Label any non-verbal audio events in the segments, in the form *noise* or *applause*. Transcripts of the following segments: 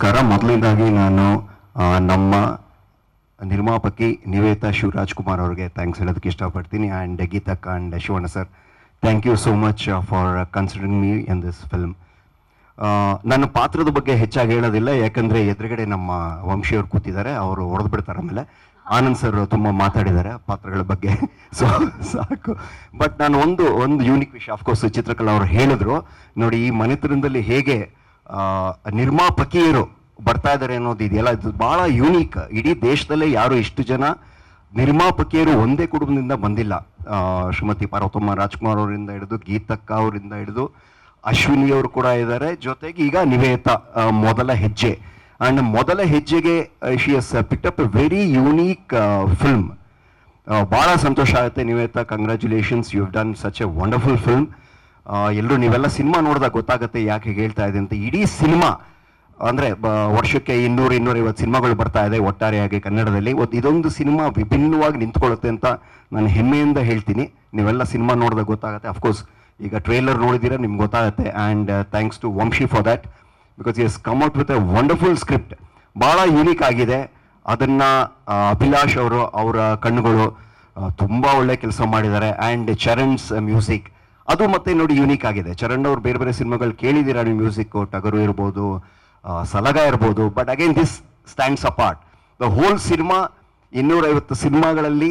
ನಮಸ್ಕಾರ. ಮೊದಲನೇದಾಗಿ ನಾನು ನಮ್ಮ ನಿರ್ಮಾಪಕಿ ನಿವೇತಾ ಶಿವರಾಜ್ ಕುಮಾರ್ ಅವರಿಗೆ ಥ್ಯಾಂಕ್ಸ್ ಹೇಳೋದಕ್ಕೆ ಇಷ್ಟಪಡ್ತೀನಿ. And Geethakka and Shivanna sir thank you so much for considering me in this film ನನ್ನ ಪಾತ್ರದ ಬಗ್ಗೆ ಹೆಚ್ಚಾಗಿ ಹೇಳೋದಿಲ್ಲ. ಯಾಕಂದರೆ ಎದುರುಗಡೆ ನಮ್ಮ ವಂಶಿಯವರು ಕೂತಿದ್ದಾರೆ. ಅವರು ಹೊಡೆದು ಬಿಡ್ತಾರೆ ಆಮೇಲೆ. ಆನಂದ್ ಸರ್ ತುಂಬ ಮಾತಾಡಿದ್ದಾರೆ ಪಾತ್ರಗಳ ಬಗ್ಗೆ. *laughs* ಸೊ ಸಾಕು. ಬಟ್ ನಾನು ಒಂದು ಒಂದು ಯೂನಿಕ್ ವಿಷಯ ಅಫ್ಕೋರ್ಸ್ ಚಿತ್ರಕಲಾ ಅವರು ಹೇಳಿದ್ರು. ನೋಡಿ, ಈ ಮನೆತನದಲ್ಲಿ ಹೇಗೆ ನಿರ್ಮಾಪಕಿಯರು ಬರ್ತಾ ಇದ್ದಾರೆ ಅನ್ನೋದು ಇದೆಯಲ್ಲ? ಇದು ಭಾಳ ಯೂನಿಕ್ ಇಡೀ ದೇಶದಲ್ಲೇ ಯಾರು ಇಷ್ಟು ಜನ ನಿರ್ಮಾಪಕಿಯರು ಒಂದೇ ಕುಟುಂಬದಿಂದ ಬಂದಿಲ್ಲ. ಶ್ರೀಮತಿ ಪಾರ್ವತಮ್ಮ ರಾಜ್ಕುಮಾರ್ ಅವರಿಂದ ಹಿಡಿದು ಗೀತಕ್ಕ ಅವರಿಂದ ಹಿಡಿದು ಅಶ್ವಿನಿ ಅವರು ಕೂಡ ಇದ್ದಾರೆ ಜೊತೆಗೆ ಈಗ ನಿವೇತ ಮೊದಲ ಹೆಜ್ಜೆ. ಆ್ಯಂಡ್ ಮೊದಲ ಹೆಜ್ಜೆಗೆ she has picked up a very unique film ಭಾಳ ಸಂತೋಷ ಆಗುತ್ತೆ Niveta. Congratulations you have done such a wonderful film ಎಲ್ಲರೂ ನೀವೆಲ್ಲ ಸಿನಿಮಾ ನೋಡಿದಾಗ ಗೊತ್ತಾಗುತ್ತೆ ಯಾಕೆ ಹೇಳ್ತಾ ಇದೆ ಅಂತ. ಇಡೀ ಸಿನಿಮಾ, ಅಂದರೆ ವರ್ಷಕ್ಕೆ ಇನ್ನೂರು, ಇನ್ನೂರೈವತ್ತು ಸಿನಿಮಾಗಳು ಬರ್ತಾ ಇದೆ ಒಟ್ಟಾರೆಯಾಗಿ ಕನ್ನಡದಲ್ಲಿ. ಒಂದು ಇದೊಂದು ಸಿನಿಮಾ ವಿಭಿನ್ನವಾಗಿ ನಿಂತ್ಕೊಳ್ಳುತ್ತೆ ಅಂತ ನಾನು ಹೆಮ್ಮೆಯಿಂದ ಹೇಳ್ತೀನಿ. ನೀವೆಲ್ಲ ಸಿನಿಮಾ ನೋಡಿದಾಗ ಗೊತ್ತಾಗುತ್ತೆ. ಅಫ್ಕೋರ್ಸ್ ಈಗ ಟ್ರೇಲರ್ ನೋಡಿದ್ದೀರಾ ನಿಮ್ಗೆ ಗೊತ್ತಾಗುತ್ತೆ. And thanks to Vamshi for that because is come out with a wonderful script ಭಾಳ ಯೂನಿಕ್ ಆಗಿದೆ. ಅದನ್ನು ಅಭಿಲಾಷ್ ಅವರು, ಅವರ ಕಣ್ಣುಗಳು ತುಂಬಾ ಒಳ್ಳೆ ಕೆಲಸ ಮಾಡಿದ್ದಾರೆ. ಆ್ಯಂಡ್ ಚರಣ್ಸ್ ಮ್ಯೂಸಿಕ್ ಅದು ಮತ್ತೆ ನೋಡಿ ಯೂನಿಕ್ ಆಗಿದೆ. ಚರಣ್ ಅವ್ರು ಬೇರೆ ಬೇರೆ ಸಿನಿಮಾಗಳು ಕೇಳಿದ್ದೀರಾ? ನೀವು ಮ್ಯೂಸಿಕ್, ಟಗರು ಇರ್ಬೋದು ಸಲಗ ಇರ್ಬೋದು but again this stands apart the whole cinema ಇನ್ನೂರೈವತ್ತು ಸಿನಿಮಾಗಳಲ್ಲಿ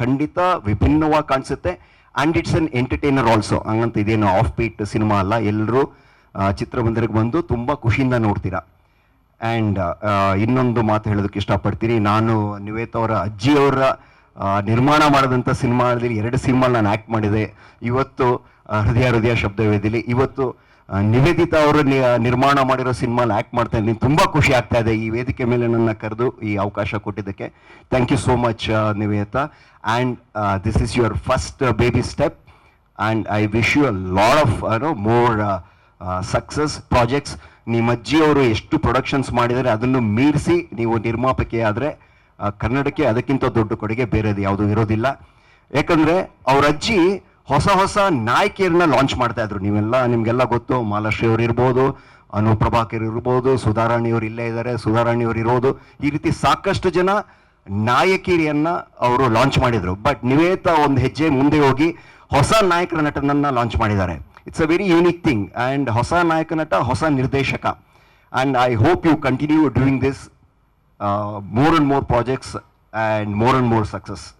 ಖಂಡಿತ ವಿಭಿನ್ನವಾಗಿ ಕಾಣಿಸುತ್ತೆ. And it's an entertainer also ಹಂಗಂತ ಇದೇನು ಆಫ್ ಬೀಟ್ ಸಿನಿಮಾ ಅಲ್ಲ. ಎಲ್ಲರೂ ಚಿತ್ರಮಂದಿರಕ್ಕೆ ಬಂದು ತುಂಬ ಖುಷಿಯಿಂದ ನೋಡ್ತೀರಾ? ಆ್ಯಂಡ್ ಇನ್ನೊಂದು ಮಾತು ಹೇಳೋದಕ್ಕೆ ಇಷ್ಟಪಡ್ತೀನಿ. ನಾನು ನಿವೇತ್ ಅವರ ಅಜ್ಜಿಯವರ ನಿರ್ಮಾಣ ಮಾಡಿದಂಥ ಸಿನಿಮಾದಲ್ಲಿ ಎರಡು ಸಿನಿಮಾ ನಾನು ಆ್ಯಕ್ಟ್ ಮಾಡಿದೆ. ಇವತ್ತು ಹೃದಯ ಹೃದಯ ಶಬ್ದವೇದಿಲಿ ಇವತ್ತು ನಿವೇದಿತ ನಿವೇದಿತಾ ಅವರು ನಿರ್ಮಾಣ ಮಾಡಿರೋ ಸಿನಿಮಾಲಿ ಆ್ಯಕ್ಟ್ ಮಾಡ್ತಾ ಇದ್ದೀನಿ. ತುಂಬ ಖುಷಿ ಆಗ್ತಾ ಇದೆ ಈ ವೇದಿಕೆ ಮೇಲೆ ನನ್ನ ಕರೆದು ಈ ಅವಕಾಶ ಕೊಟ್ಟಿದ್ದಕ್ಕೆ. Thank you so much Niveta and this is your first baby step and I wish you a load of no more success projects ನಿಮ್ಮ ಅಜ್ಜಿಯವರು ಎಷ್ಟು ಪ್ರೊಡಕ್ಷನ್ಸ್ ಮಾಡಿದರೆ ಅದನ್ನು ಮೀರಿಸಿ ನೀವು ನಿರ್ಮಾಪಕಿ ಆದರೆ ಕನ್ನಡಕ್ಕೆ ಅದಕ್ಕಿಂತ ದೊಡ್ಡ ಕೊಡುಗೆ ಬೇರೆದು ಯಾವುದು ಇರೋದಿಲ್ಲ. ಯಾಕಂದರೆ ಅವ್ರ ಅಜ್ಜಿ ಹೊಸ ಹೊಸ ನಾಯಕಿಯರನ್ನ ಲಾಂಚ್ ಮಾಡ್ತಾ ಇದ್ರು. ನೀವೆಲ್ಲ ನಿಮಗೆಲ್ಲ ಗೊತ್ತು, ಮಾಲಾಶ್ರೀ ಅವ್ರು ಇರ್ಬೋದು, ಅನು ಪ್ರಭಾಕರ್ ಇರ್ಬೋದು ಸುಧಾರಾಣಿಯವರು ಇಲ್ಲೇ ಇದ್ದಾರೆ ಸುಧಾರಾಣಿಯವರು ಇರೋದು. ಈ ರೀತಿ ಸಾಕಷ್ಟು ಜನ ನಾಯಕಿಯರನ್ನ ಅವರು ಲಾಂಚ್ ಮಾಡಿದ್ರು. ಬಟ್ ನಿವೇತ ಒಂದು ಹೆಜ್ಜೆ ಮುಂದೆ ಹೋಗಿ ಹೊಸ ನಾಯಕರ ನಟನನ್ನ ಲಾಂಚ್ ಮಾಡಿದ್ದಾರೆ. It's a very unique thing and ಹೊಸ ನಾಯಕ ನಟ, ಹೊಸ ನಿರ್ದೇಶಕ. And I hope you continue doing this Uh, more and more projects and more and more success.